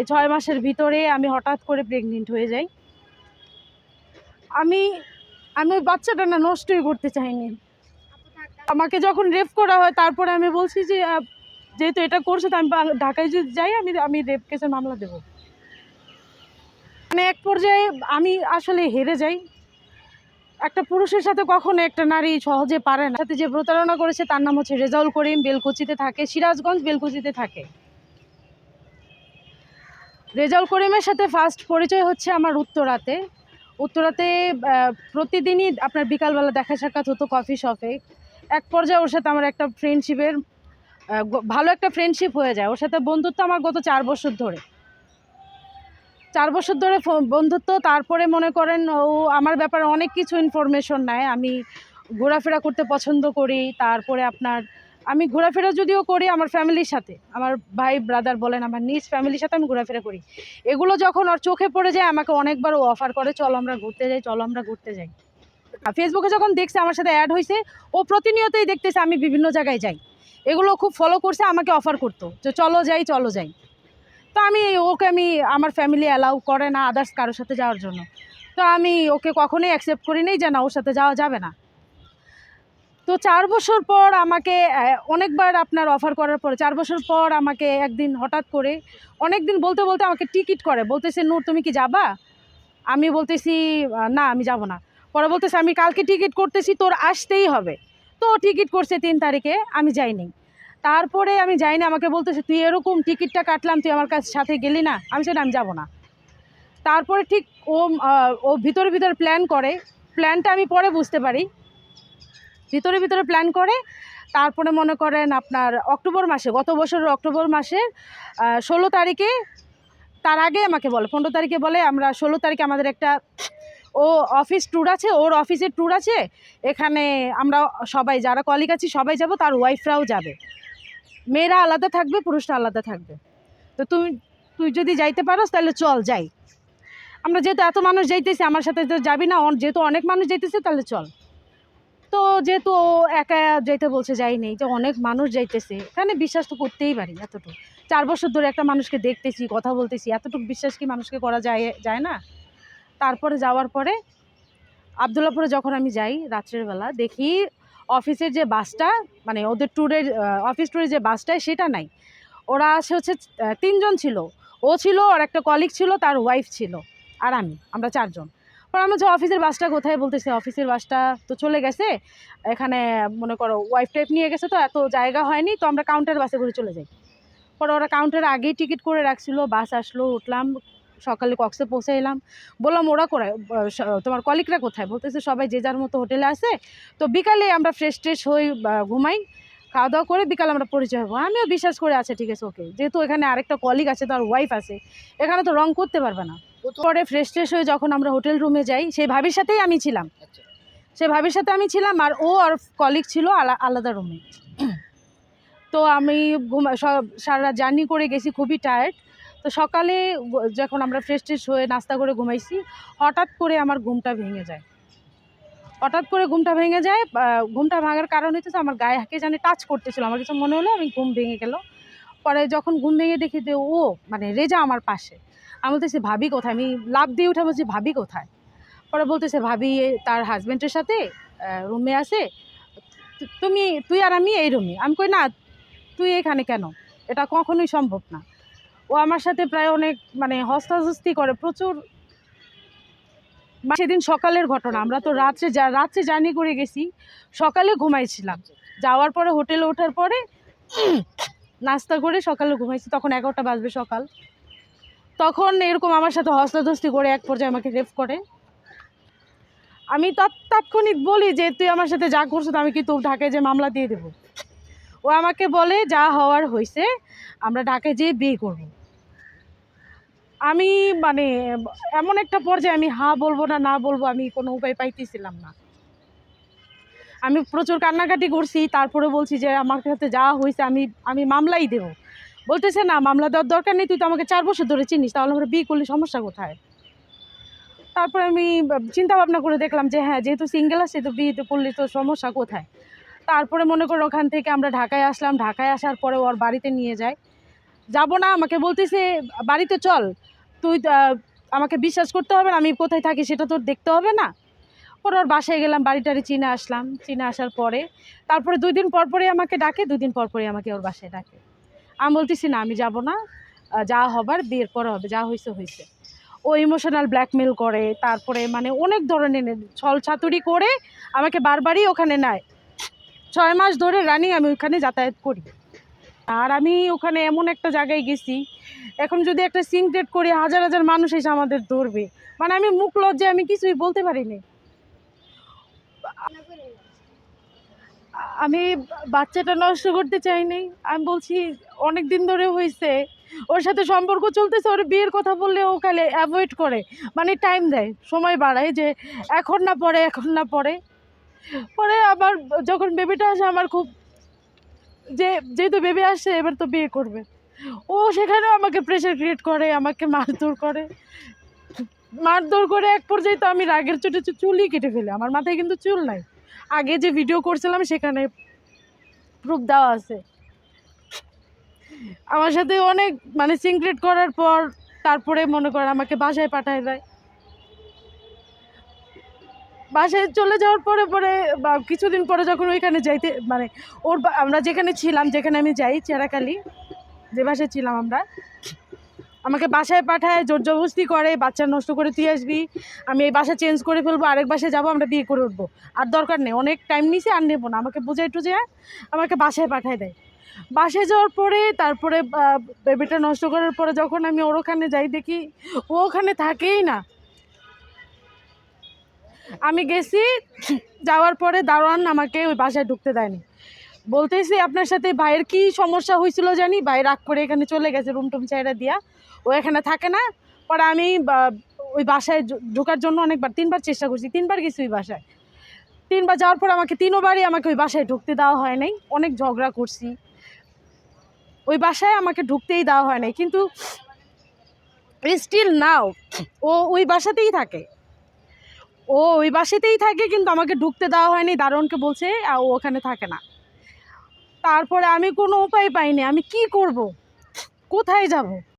এই ছয় মাসের ভিতরে আমি হঠাৎ করে প্রেগনেন্ট হয়ে যাই। আমি আমি ওই বাচ্চাটা না নষ্টই করতে চাইনি। আমাকে যখন রেপ করা হয়, তারপরে আমি বলছি যে যেহেতু এটা করছে, তো আমি ঢাকায় যদি যাই, আমি আমি রেপ কেসের মামলা দেবো। মানে এক পর্যায়ে আমি আসলে হেরে যাই। একটা পুরুষের সাথে কখনো একটা নারী সহজে পারে না। সাথে যে প্রতারণা করেছে, তার নাম হচ্ছে রেজাউল করিম বেলকুচিতে থাকে, সিরাজগঞ্জ বেলকুচিতে থাকে। রেজাউল করিমের সাথে ফার্স্ট পরিচয় হচ্ছে আমার উত্তরাতে। উত্তরাতে প্রতিদিনই আপনার বিকালবেলা দেখা সাক্ষাৎ হতো কফি শপে এক পর্যায়ে ওর সাথে আমার একটা ফ্রেন্ডশিপের ভালো একটা ফ্রেন্ডশিপ হয়ে যায়। ওর সাথে বন্ধুত্ব আমার গত চার বছর ধরে। চার বছর ধরে বন্ধুত্ব, তারপরে মনে করেন ও আমার ব্যাপারে অনেক কিছু ইনফরমেশন নেয়। আমি ঘোরাফেরা করতে পছন্দ করি, তারপরে আপনার আমি ঘোরাফেরা যদিও করি আমার ফ্যামিলির সাথে। আমার ভাই ব্রাদার বলেন, আমার নিজ ফ্যামিলির সাথে আমি ঘোরাফেরা করি। এগুলো যখন ওর চোখে পড়ে যায়, আমাকে অনেকবার ও অফার করে, চলো আমরা ঘুরতে যাই, চলো আমরা ঘুরতে যাই। ফেসবুকে যখন দেখছে, আমার সাথে অ্যাড হয়েছে ও প্রতিনিয়তই দেখতেছে, আমি বিভিন্ন জায়গায় যাই। এগুলো খুব ফলো করছে, আমাকে অফার করতো, যে চলো যাই চলো যাই। তো আমি ওকে, আমি আমার ফ্যামিলি অ্যালাউ করে না আদার্স কারোর সাথে যাওয়ার জন্য। তো আমি ওকে কখনোই অ্যাকসেপ্ট করি নাই যে না, ওর সাথে যাওয়া যাবে না। তো চার বছর পর আমাকে অনেকবার আপনার অফার করার পরে, চার বছর পর আমাকে একদিন হঠাৎ করে অনেক দিন বলতে বলতে আমাকে টিকিট করে, বলতেছে, নূর, তুমি কি যাবা? আমি বলতেছি না, আমি যাব না। পরে বলতেছে, আমি কালকে টিকিট করতেছি, তোর আসতেই হবে। তো টিকিট করছে তিন তারিখে, আমি যাইনি। তারপরে আমি যাইনি, আমাকে বলতেছে, তুই এরকম টিকিটটা কাটলাম, তুই আমার কাছে, সাথে গেলি না? আমি সেটা আমি যাব না। তারপরে ঠিক ও ও ভিতরে ভিতরে প্ল্যান করে। প্ল্যানটা আমি পরে বুঝতে পারি। ভিতরে ভিতরে প্ল্যান করে, তারপরে মনে করেন আপনার অক্টোবর মাসে, গত বছরের অক্টোবর মাসের ষোলো তারিখে তার আগে আমাকে বলে, পনেরো তারিখে বলে আমরা ষোলো তারিখে আমাদের একটা ও অফিস ট্যুর আছে, ওর অফিসের ট্যুর আছে, এখানে আমরা সবাই যারা কলিগ আছি সবাই যাব, তার ওয়াইফরাও যাবে। মেয়েরা আলাদা থাকবে, পুরুষরা আলাদা থাকবে। তো তুমি তুই যদি যাইতে পারোস, তাহলে চল যাই। আমরা যেহেতু এত মানুষ যাইতেছি, আমার সাথে তো যাবি না যেহেতু অনেক মানুষ যাইতেছে, তাহলে চল। তো যেহেতু একা যাইতে বলছে, যাইনি, যে অনেক মানুষ যাইতেছে, এখানে বিশ্বাস তো করতেই পারি এতটুকু। চার বছর ধরে একটা মানুষকে দেখতেছি, কথা বলতেছি, এতটুকু বিশ্বাস কি মানুষকে করা যায় যায় না? তারপরে যাওয়ার পরে আবদুল্লাপুরে যখন আমি যাই রাত্রের বেলা, দেখি অফিসের যে বাসটা মানে ওদের ট্যুরের অফিস ট্যুরের যে বাসটা সেটা নাই। ওরা আছে হচ্ছে তিনজন ছিল। ও ছিল আর একটা কলিগ ছিল, তার ওয়াইফ ছিল, আর আমি, আমরা চারজন। পরে আমরা হচ্ছে অফিসের বাসটা কোথায় বলতেছে, অফিসের বাসটা তো চলে গেছে। এখানে মনে করো ওয়াইফ টাইফ নিয়ে গেছে তো এত জায়গা হয়নি, তো আমরা কাউন্টার বাসে করে চলে যাই। পরে ওরা কাউন্টারে আগেই টিকিট করে রাখছিল বাস আসলো, উঠলাম, সকালে কক্সে পৌঁছে এলাম। বললাম, ওরা কোথায়? তোমার কলিকরা কোথায়? বলতেছে, সবাই যে যার মতো হোটেলে আছে। তো বিকালে আমরা ফ্রেশ ট্রেশ হই ঘুমাই খাওয়া দাওয়া করে বিকালে আমরা পরিচয় হব। আমিও বিশ্বাস করে আছে ঠিক আছে ওকে যেহেতু এখানে আরেকটা কলিগ আছে, তার ওয়াইফ আছে। এখানে তো রং করতে পারবে না। পরে ফ্রেশ ট্রেশ হয়ে যখন আমরা হোটেল রুমে যাই সেই ভাবির সাথেই আমি ছিলাম। আচ্ছা। সে ভাবির সাথে আমি ছিলাম আর ও আর কলিগ ছিল আলা- আলাদা রুমে তো আমি ঘুমা সব সারা জার্নি করে গেছি খুবই টায়ার্ড তো সকালে যখন আমরা ফ্রেশ ট্রেশ হয়ে নাস্তা করে ঘুমাইছি হঠাৎ করে আমার ঘুমটা ভেঙে যায়। হঠাৎ করে ঘুমটা ভেঙে যায় ঘুমটা ভাঙার কারণ হচ্ছে আমার গায়ে হাঁকে জানি টাচ করতেছিল। আমার কিছু মনে হলো আমি ঘুম ভেঙে গেল। পরে যখন ঘুম ভেঙে দেখি যে ও মানে রেজা আমার পাশে। আমি বলতেছি, ভাবি কোথায়? আমি লাভ দিয়ে উঠে বলছি, ভাবি কোথায়? পরে বলতেছে, ভাবি তার হাজব্যান্ডের সাথে রুমে আছে। তুমি, তুই আর আমি এই রুমে আমি কই, না, তুই এখানে কেন? এটা কখনোই সম্ভব না। ও আমার সাথে প্রায় অনেক মানে হস্তাহস্তি করে, প্রচুর সেদিন সকালের ঘটনা। আমরা তো রাত্রে যা, রাত্রে জার্নি করে গেছি, সকালে ঘুমাইছিলাম। যাওয়ার পরে হোটেলে ওঠার পরে নাস্তা করে সকালে ঘুমাইছি, তখন এগারোটা বাজবে সকাল। তখন এরকম আমার সাথে হস্তাধস্তি করে এক পর্যায়ে আমাকে রেপ করে। আমি তৎ- তাৎক্ষণিক বলি যে, তুই আমার সাথে যা করছ আমি কি তোর ঢাকায় যে মামলা দিয়ে দেবো। ও আমাকে বলে, যা হওয়ার হয়েছে আমরা ঢাকায় যেয়ে বিয়ে করব। আমি মানে এমন একটা পর্যায়ে আমি হা বলব না না বলব আমি কোনো উপায় পাইতেছিলাম না। আমি প্রচুর কান্নাকাটি করছি, তারপরে বলছি যে, আমার সাথে যা হয়েছে আমি আমি মামলাই দেব। বলতেছে, না, মামলা দেওয়ার দরকার নেই, তুই তো আমাকে চার বছর ধরে চিনিস, তাহলে আমরা বিয়ে করলে সমস্যা কোথায়? তারপরে আমি চিন্তা ভাবনা করে দেখলাম যে হ্যাঁ যেহেতু সিঙ্গেল আছে, তো বিয়েতে করলে তো সমস্যা কোথায়? তারপরে মনে করো ওখান থেকে আমরা ঢাকায় আসলাম, ঢাকায় আসার পরে ওর বাড়িতে নিয়ে যাই যাব না, আমাকে বলতেছে বাড়িতে চল, তুই আমাকে বিশ্বাস করতে হবে না, আমি কোথায় থাকি, সেটা তোর দেখতে হবে না। পরে ওর বাসায় গেলাম বাড়ি টাড়ি চিনে আসলাম, চিনে আসার পরে, তারপরে দুই দিন পর পরই আমাকে ডাকে, দুই দিন পর পরই আমাকে ওর বাসায় ডাকে। আমি বলতেছি, না, আমি যাব না। যা হবার বিয়ের পরে হবে, যা হয়েছে হয়েছে ও ইমোশনাল ব্ল্যাকমেল করে, তারপরে মানে অনেক ধরনের ছল ছাতুরি করে আমাকে বারবারই ওখানে নেয়। ছয় মাস ধরে রানিং আমি ওখানে যাতায়াত করি। আর আমি ওখানে এমন একটা জায়গায় গেছি, এখন যদি একটা সিনক্রেট করি, হাজার হাজার মানুষ এসে আমাদের ধরবে। মানে আমি মুখ লজ্জায় আমি কিছুই বলতে পারিনি আমি বাচ্চাটা নষ্ট করতে চাইনি আমি বলছি অনেক দিন ধরে হয়েছে ওর সাথে সম্পর্ক চলতেছে, ওর বিয়ের কথা বললে ও খালি অ্যাভয়েড করে। মানে টাইম দেয়, সময় বাড়ায় যে এখন না পরে, এখন না পরে। পরে আবার যখন বেবিটা আসে, আমার খুব যে, যেহেতু বেবি আসছে, এবার তো বিয়ে করবে। ও সেখানেও আমাকে প্রেশার ক্রিয়েট করে, আমাকে মারধর করে। মারধর করে এক পর্যায়ে তো আমি রাগের চোটে চুলই কেটে ফেলে। আমার মাথায় কিন্তু চুল নাই। আগে যে ভিডিও করছিলাম, সেখানে প্রুফ দেওয়া আছে। আমার সাথে অনেক মানে সিনক্রেট করার পর তারপরে মনে করেন আমাকে বাসায় পাঠায় দেয়। বাসায় চলে যাওয়ার পরে পরে, বা কিছুদিন পরে যখন ওইখানে যাইতে মানে ওর আমরা যেখানে ছিলাম, যেখানে আমি যাই, চেরাকালি, যে বাসায় ছিলাম আমরা, আমাকে বাসায় পাঠায় জোর জবরদস্তি করে, বাচ্চা নষ্ট করে তুই আসবি, আমি এই বাসা চেঞ্জ করে ফেলব, আরেক বাসায় যাব, আমরা বিয়ে করে উঠবো। আর দরকার নেই, অনেক টাইম নিছি, আর নেব না। আমাকে বুঝাই টুজে আমাকে বাসায় পাঠায় দেয়। বাসায় যাওয়ার পরে, তারপরে বেবিটা নষ্ট করার পরে যখন আমি ওর ওখানে যাই দেখি, ও ওখানে থাকেই না। আমি গেছি, যাওয়ার পরে দারোয়ান আমাকে ওই বাসায় ঢুকতে দেয়নি। বলতেছি, আপনার সাথে ভাইয়ের কি সমস্যা হয়েছিল জানি? ভাই রাগ করে এখানে চলে গেছে রুম টুম চাইরা দিয়া। ও এখানে থাকে না। পরে আমি ওই বাসায় ঢোকার জন্য অনেকবার, তিনবার চেষ্টা করছি। তিনবার গেছি ওই বাসায়। তিনবার যাওয়ার পর আমাকে তিনবারই আমাকে ওই বাসায় ঢুকতে দেওয়া হয় নাই। অনেক ঝগড়া করছি। ওই বাসায় আমাকে ঢুকতেই দেওয়া হয় নাই। কিন্তু স্টিল নাও ও ওই বাসাতেই থাকে। ও ওই বাসাতেই থাকে, কিন্তু আমাকে ঢুকতে দেওয়া হয়নি। দারুণকে বলছে ও ওখানে থাকে না। তারপরে আমি কোনো উপায় পাইনি। আমি কি করব? কোথায় যাব?